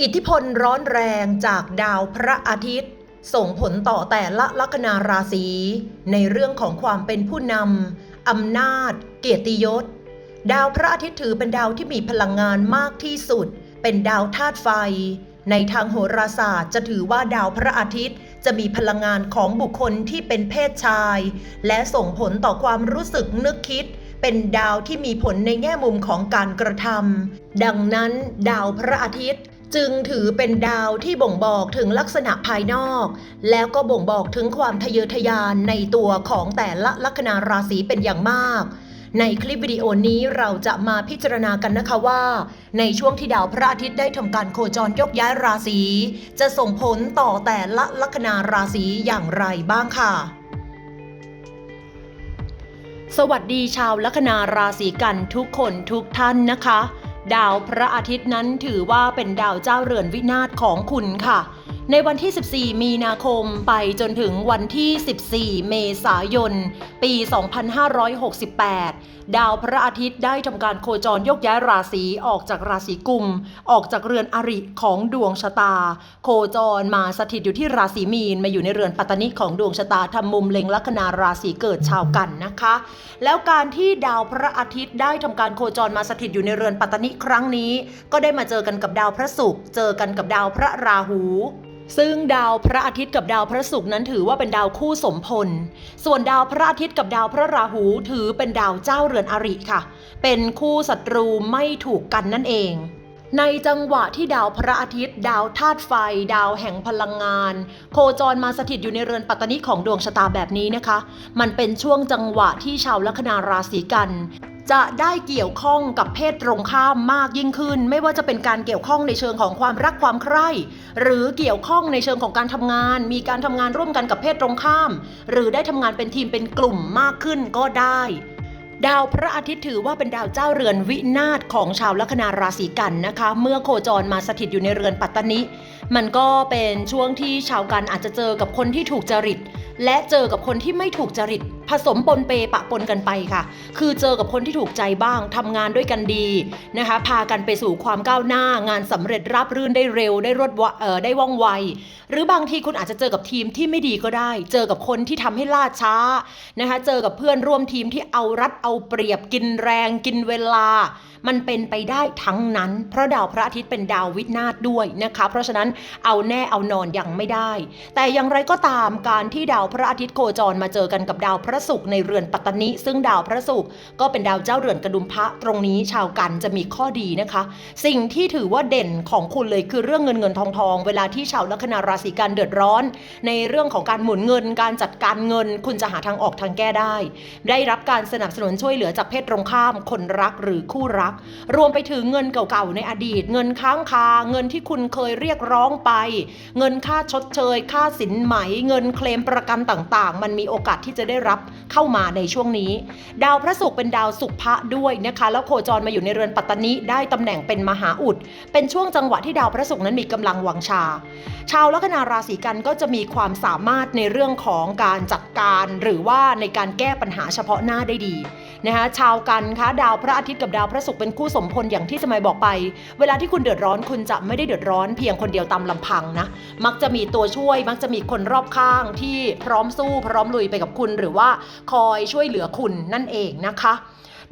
อิทธิพลร้อนแรงจากดาวพระอาทิตย์ ส่งผลต่อแต่ละลัคนาราศี ในเรื่องของความเป็นผู้นำอำนาจ เกียรติยศ ดาวพระอาทิตย์ถือเป็นดาวที่มีพลังงานมากที่สุด เป็นดาวธาตุไฟ ในทางโหราศาสตร์จะถือว่าดาวพระอาทิตย์ จะมีพลังงานของบุคคลที่เป็นเพศชาย และส่งผลต่อความรู้สึกนึกคิดเป็นดาวที่มีผลในแง่มุมของการกระทำ ดังนั้น ดาวพระอาทิตย์ จึงถือเป็นดาวที่บ่งบอกถึงลักษณะภายนอก แล้วก็บ่งบอกถึงความทะเยอทะยานในตัวของแต่ละลัคนาราศีเป็นอย่างมาก ในคลิปวิดีโอนี้เราจะมาพิจารณากันนะคะว่า ในช่วงที่ดาวพระอาทิตย์ได้ทำการโคจรยกย้ายราศีจะส่งผลต่อแต่ละลัคนาราศีอย่างไรบ้างค่ะสวัสดีชาวลัคนาราศีกันทุกคนทุกท่านนะคะ ดาวพระอาทิตย์นั้นถือว่าเป็นดาวเจ้าเรือนวินาศของคุณค่ะ ในวันที่ 14 มีนาคมไปจนถึงวันที่ 14 เมษายน ปี 2568 ดาวพระอาทิตย์ได้ทำการโคจรยกย้ายราศีออกจากราศีกุม ออกจากเรือนอริของดวงชะตา โคจรมาสถิตอยู่ที่ราศีมีนมาอยู่ในเรือนปัตตนิของดวงชะตาทำมุมเล็งลัคนาราศีเกิดชาวกันนะคะ แล้วการที่ดาวพระอาทิตย์ได้ทำการโคจรมาสถิตอยู่ในเรือนปัตตนิครั้งนี้ ก็ได้มาเจอกันกับดาวพระศุกร์เจอกันกับดาวพระราหู ซึ่งดาวพระอาทิตย์กับดาวพระศุกร์นั้นถือว่าเป็นดาวคู่สมพล ส่วนดาวพระอาทิตย์กับดาวพระราหูถือเป็นดาวเจ้าเรือนอริค่ะ เป็นคู่ศัตรูไม่ถูกกันนั่นเอง ในจังหวะที่ดาวพระอาทิตย์ ดาวธาตุไฟ ดาวแห่งพลังงาน โคจรมาสถิตอยู่ในเรือนปัตตนิของดวงชะตาแบบนี้นะคะ มันเป็นช่วงจังหวะที่ชาวลัคนาราศีกัน จะได้เกี่ยวข้องกับเพศตรงข้ามมากยิ่งขึ้น ไม่ว่าจะเป็นการเกี่ยวข้องในเชิงของความรักความใคร่หรือเกี่ยวข้องในเชิงของการทำงาน มีการทำงานร่วมกันกับเพศตรงข้าม หรือได้ทำงานเป็นทีมเป็นกลุ่มมากขึ้นก็ได้ ดาวพระอาทิตย์ถือว่าเป็นดาวเจ้าเรือนวินาศของชาวลัคนาราศีกันนะคะ เมื่อโคจรมาสถิตอยู่ในเรือนปัตตนิมันก็เป็นช่วงที่ชาวกันอาจจะเจอกับคนที่ถูกจริต และเจอกับคนที่ไม่ถูกจริต ผสมปนเปปะปนกันไปค่ะ คือเจอกับคนที่ถูกใจบ้างทำงานด้วยกันดีนะคะ พากันไปสู่ความก้าวหน้างานสำเร็จราบรื่นได้เร็วได้รวดวเอ่อได้ว่องไว หรือบางทีคุณอาจจะเจอกับทีมที่ไม่ดีก็ได้ เจอกับคนที่ทำให้ล่าช้านะคะ เจอกับเพื่อนร่วมทีมที่เอารัดเอาเปรียบกินแรงกินเวลา มันเป็นไปได้ทั้งนั้น เพราะดาวพระอาทิตย์เป็นดาววินาศด้วยนะคะ เพราะฉะนั้นเอาแน่เอานอนยังไม่ได้ แต่อย่างไรก็ตามการที่ดาวพระอาทิตย์โคจรมาเจอกันกับดาวพระศุกร์ในเรือนปัตตนิซึ่งดาวพระศุกร์ก็เป็นดาวเจ้าเรือนกระดุมพระตรงนี้ชาวกันจะมีข้อดีนะคะ สิ่งที่ถือว่าเด่นของคุณเลยคือเรื่องเงินเงินทองทอง เวลาที่ชาวลัคนาราศีกันเดือดร้อน ในเรื่องของการหมุนเงิน การจัดการเงิน คุณจะหาทางออกทางแก้ได้ ได้รับการสนับสนุนช่วยเหลือจากเพศตรงข้าม คนรักหรือคู่รัก รวมไปถึงเงินเก่าๆในอดีต เงินค้างคา เงินที่คุณเคยเรียกร้องไป เงินค่าชดเชย ค่าสินไหม เงินเคลมประกันต่างๆ มันมีโอกาสที่จะได้รับเข้ามาในช่วงนี้ ดาวพระศุกร์เป็นดาวสุภะด้วยนะคะ แล้วโคจรมาอยู่ในเรือนปัตตนิได้ตำแหน่งเป็นมหาอุด เป็นช่วงจังหวะที่ดาวพระศุกร์นั้นมีกำลังวังชา ชาวลัคนาราศีกันก็จะมีความสามารถในเรื่องของการจัดการหรือว่าในการแก้ปัญหาเฉพาะหน้าได้ดีนะคะชาวกันคะดาวพระอาทิตย์กับดาวพระศุกร์เป็นคู่สมพลอย่างที่สมัยบอกไป เวลาที่คุณเดือดร้อนคุณจะไม่ได้เดือดร้อนเพียงคนเดียวตามลำพังนะมักจะมีตัวช่วยมักจะมีคนรอบข้างที่พร้อมสู้พร้อมลุยไปกับคุณ หรือว่าคอยช่วยเหลือคุณนั่นเองนะคะ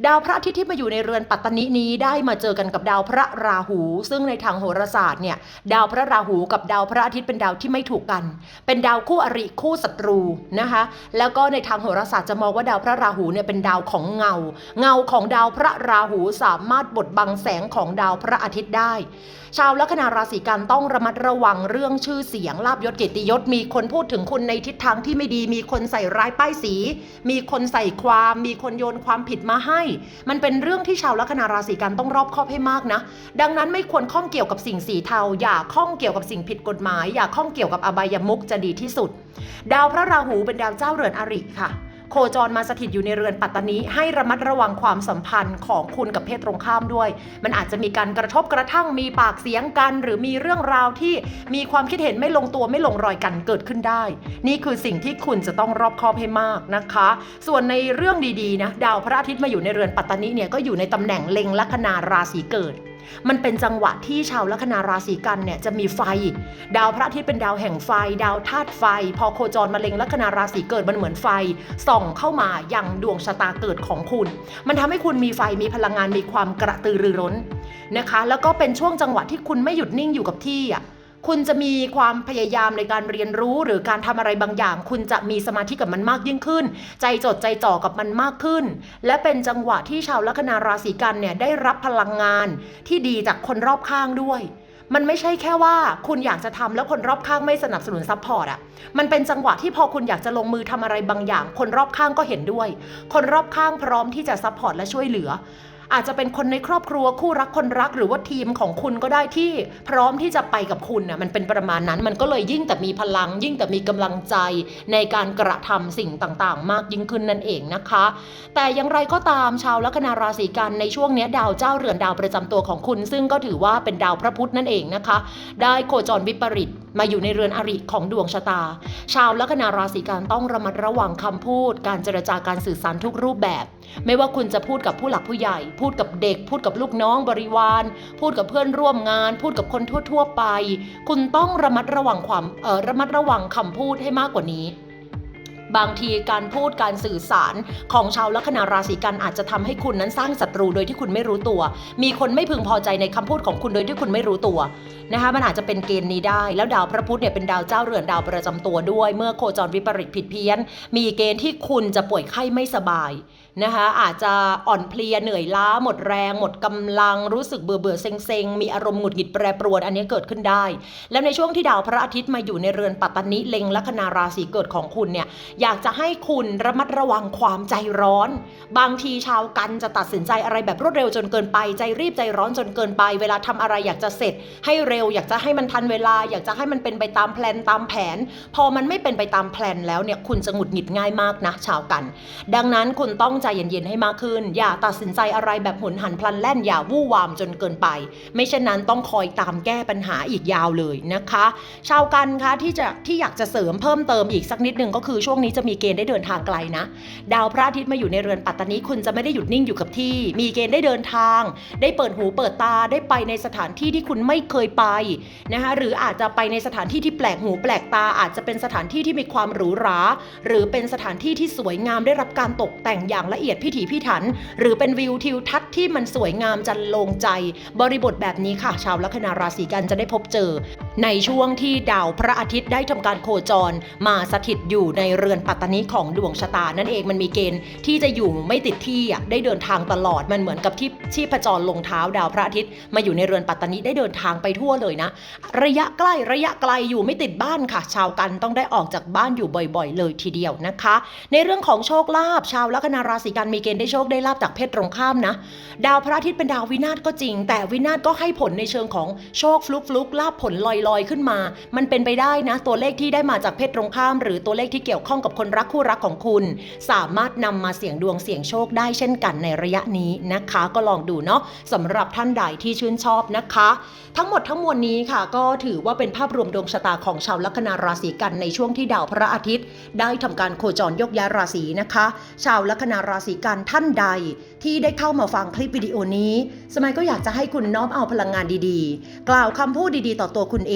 ดาวพระอาทิตย์ที่มาอยู่ในเรือนปัตตนินี้ได้มาเจอกันกับดาวพระราหู ซึ่งในทางโหราศาสตร์เนี่ยดาวพระราหูกับดาวพระอาทิตย์เป็นดาวที่ไม่ถูกกัน เป็นดาวคู่อริคู่ศัตรูนะคะแล้วก็ในทางโหราศาสตร์จะมองว่าดาวพระราหูเนี่ยเป็นดาวของเงา เงาของดาวพระราหูสามารถบดบังแสงของดาวพระอาทิตย์ได้ ชาวลัคนาราศีกันต้องระมัดระวังเรื่องชื่อเสียงลาบยศเกียรติยศมีคนพูดถึงคุณในทิศทางที่ไม่ดี มีคนใส่ร้ายป้ายสี มีคนใส่ความ มีคนโยนความผิดมาให้มันเป็นเรื่องที่ชาวลัคนาราศีกันต้องรอบคอบให้มากนะ ดังนั้นไม่ควรข้องเกี่ยวกับสิ่งสีเทา อย่าข้องเกี่ยวกับสิ่งผิดกฎหมาย อย่าข้องเกี่ยวกับอบายมุกจะดีที่สุด ดาวพระราหูเป็นดาวเจ้าเรือนอริค่ะ โคจรมาสถิตอยู่ในเรือนปัตตานีให้ระมัดระวังความสัมพันธ์ของคุณกับเพศตรงข้ามด้วย มันอาจจะมีการกระทบกระทั่งมีปากเสียงกัน หรือมีเรื่องราวที่มีความคิดเห็นไม่ลงตัวไม่ลงรอยกันเกิดขึ้นได้ นี่คือสิ่งที่คุณจะต้องรอบคอบให้มากนะคะ ส่วนในเรื่องดีๆนะดาวพระอาทิตย์มาอยู่ในเรือนปัตตานีเนี่ยก็อยู่ในตำแหน่งเล็งลัคนาราศีเกิด มันเป็นจังหวะที่ชาวลัคนาราศีกันเนี่ยจะมีไฟ ดาวพระอาทิตย์เป็นดาวแห่งไฟ ดาวธาตุไฟ พอโคจรมาเล็งลัคนาราศีเกิดมันเหมือนไฟส่องเข้ามายังดวงชะตาเกิดของคุณ มันทำให้คุณมีไฟมีพลังงานมีความกระตือรือร้นนะคะ แล้วก็เป็นช่วงจังหวะที่คุณไม่หยุดนิ่งอยู่กับที่อะ คุณจะมีความพยายามในการเรียนรู้หรือการทำอะไรบางอย่าง คุณจะมีสมาธิกับมันมากยิ่งขึ้น ใจจดใจจ่อกับมันมากขึ้น และเป็นจังหวะที่ชาวลัคนาราศีกันเนี่ยได้รับพลังงานที่ดีจากคนรอบข้างด้วยมันไม่ใช่แค่ว่าคุณอยากจะทำแล้วคนรอบข้างไม่สนับสนุนซัพพอร์ตอะ มันเป็นจังหวะที่พอคุณอยากจะลงมือทำอะไรบางอย่าง คนรอบข้างก็เห็นด้วย คนรอบข้างพร้อมที่จะซัพพอร์ตและช่วยเหลือ อาจจะเป็นคนในครอบครัวคู่รักคนรักหรือว่าทีมของคุณก็ได้ที่พร้อมที่จะไปกับคุณน่ะมันเป็นประมาณนั้นมันก็เลยยิ่งแต่มีพลัง ยิ่งแต่มีกำลังใจในการกระทำสิ่งต่างๆ มากยิ่งขึ้นนั่นเองนะคะ แต่อย่างไรก็ตามชาวลัคนาราศีกันในช่วงนี้ดาวเจ้าเรือนดาวประจำตัวของคุณ ซึ่งก็ถือว่าเป็นดาวพระพุธนั่นเองนะคะ ได้โคจรวิปริตมาอยู่ในเรือนอริของดวงชะตา ชาวลัคนาราศีกันต้องระมัดระวังคำพูด การเจรจาการสื่อสารทุกรูปแบบ ไม่ว่าคุณจะพูดกับผู้หลักผู้ใหญ่ พูดกับเด็ก พูดกับลูกน้องบริวาร พูดกับเพื่อนร่วมงาน พูดกับคนทั่ว ๆ ไป คุณต้องระมัดระวังความเอ่อระมัดระวังคำพูดให้มากกว่านี้ บางทีการพูดการสื่อสารของชาวลัคนาราศีกันอาจจะทำให้คุณนั้นสร้างศัตรูโดยที่คุณไม่รู้ตัว มีคนไม่พึงพอใจในคำพูดของคุณโดยที่คุณไม่รู้ตัวนะคะมันอาจจะเป็นเกณฑ์นี้ได้ แล้วดาวพระพุธเนี่ยเป็นดาวเจ้าเรือนดาวประจำตัวด้วย เมื่อโคจรวิปริตผิดเพี้ยน มีเกณฑ์ที่คุณจะป่วยไข้ไม่สบายนะคะอาจจะอ่อนเพลียเหนื่อยล้าหมดแรง หมดกำลังรู้สึกเบื่อเบื่อเซ็งเซ็งมีอารมณ์หงุดหงิดแปรปรวนอันนี้เกิดขึ้นได้ แล้วในช่วงที่ดาวพระอาทิตย์มาอยู่ในเรือนปัตตนิเล็งลัคนาราศีเกิดของคุณเนี่ยอยากจะให้คุณระมัดระวังความใจร้อน บางทีชาวกันจะตัดสินใจอะไรแบบรวดเร็วจนเกินไป ใจรีบใจร้อนจนเกินไป เวลาทำอะไรอยากจะเสร็จ ให้เร็ว อยากจะให้มันทันเวลา อยากจะให้มันเป็นไปตามแพลนตามแผน พอมันไม่เป็นไปตามแพลนแล้วเนี่ยคุณจะหงุดหงิดง่ายมากนะ ชาวกัน ดังนั้นคุณต้องใจเย็นๆให้มากขึ้น อย่าตัดสินใจอะไรแบบหุนหันพลันแล่นอย่าวู่วามจนเกินไป ไม่เช่นนั้นต้องคอยตามแก้ปัญหาอีกยาวเลยนะคะ ชาวกันคะที่จะที่อยากจะเสริมเพิ่มเติมอีกสักนิดนึงก็คือช่วงนี้จะมีเกณฑ์ได้เดินทางไกลนะ ดาวพระอาทิตย์มาอยู่ในเรือนปัตตานีคุณจะไม่ได้หยุดนิ่งอยู่กับที่ มีเกณฑ์ได้เดินทาง ได้เปิดหูเปิดตาได้ไปในสถานที่ที่คุณไม่เคยไปนะคะหรืออาจจะไปในสถานที่ที่แปลกหูแปลกตาอาจจะเป็นสถานที่ที่มีความหรูหรา หรือเป็นสถานที่ที่สวยงามได้รับการตกแต่งอย่างละเอียดพิถีพิถัน หรือเป็นวิวทิวทัศน์ที่มันสวยงามจันลงใจ บริบทแบบนี้ค่ะ ชาวลัคนาราศีกันจะได้พบเจอ ในช่วงที่ดาวพระอาทิตย์ได้ทำการโคจร มาสถิตอยู่ในเรือนปัตตานีของดวงชะตา นั่นเองมันมีเกณฑ์ที่จะอยู่ไม่ติดที่อะได้เดินทางตลอดมันเหมือนกับที่ชีพจรลงเท้าดาวพระอาทิตย์มาอยู่ในเรือนปัตตานีได้เดินทางไปทั่วเลยนะ ระยะใกล้ระยะไกลอยู่ไม่ติดบ้านค่ะ ชาวกันต้องได้ออกจากบ้านอยู่บ่อย ๆ เลยทีเดียวนะคะ ในเรื่องของโชคลาภชาวลัคนาราศีกันมีเกณฑ์ได้โชคได้ลาบจากเพศตรงข้ามนะ ดาวพระอาทิตย์เป็นดาววินาศก็จริง แต่วินาศก็ให้ผลในเชิงของโชคฟลุกฟลุกลาบผลลอยๆขึ้นมา มันเป็นไปได้นะ ตัวเลขที่ได้มาจากเพศตรงข้าม หรือตัวเลขที่เกี่ยวข้องกับคนรักคู่รักของคุณ สามารถนำมาเสี่ยงดวงเสี่ยงโชคได้เช่นกันในระยะนี้นะคะ ก็ลองดูเนาะสำหรับท่านใดที่ชื่นชอบนะคะ ทั้งหมดทั้งมวลนี้ค่ะ ก็ถือว่าเป็นภาพรวมดวงชะตาของชาวลัคนาราศีกันในช่วงที่ดาวพระอาทิตย์ ได้ทำการโคจรยกย้ายราศีนะคะ ชาวลัคนาราศีกันท่านใด ที่ได้เข้ามาฟังคลิปวิดีโอนี้ สมัยก็อยากจะให้คุณน้อมเอาพลังงานดีๆ กล่าวคำพูดดีๆ ต่อตัวคุณเอ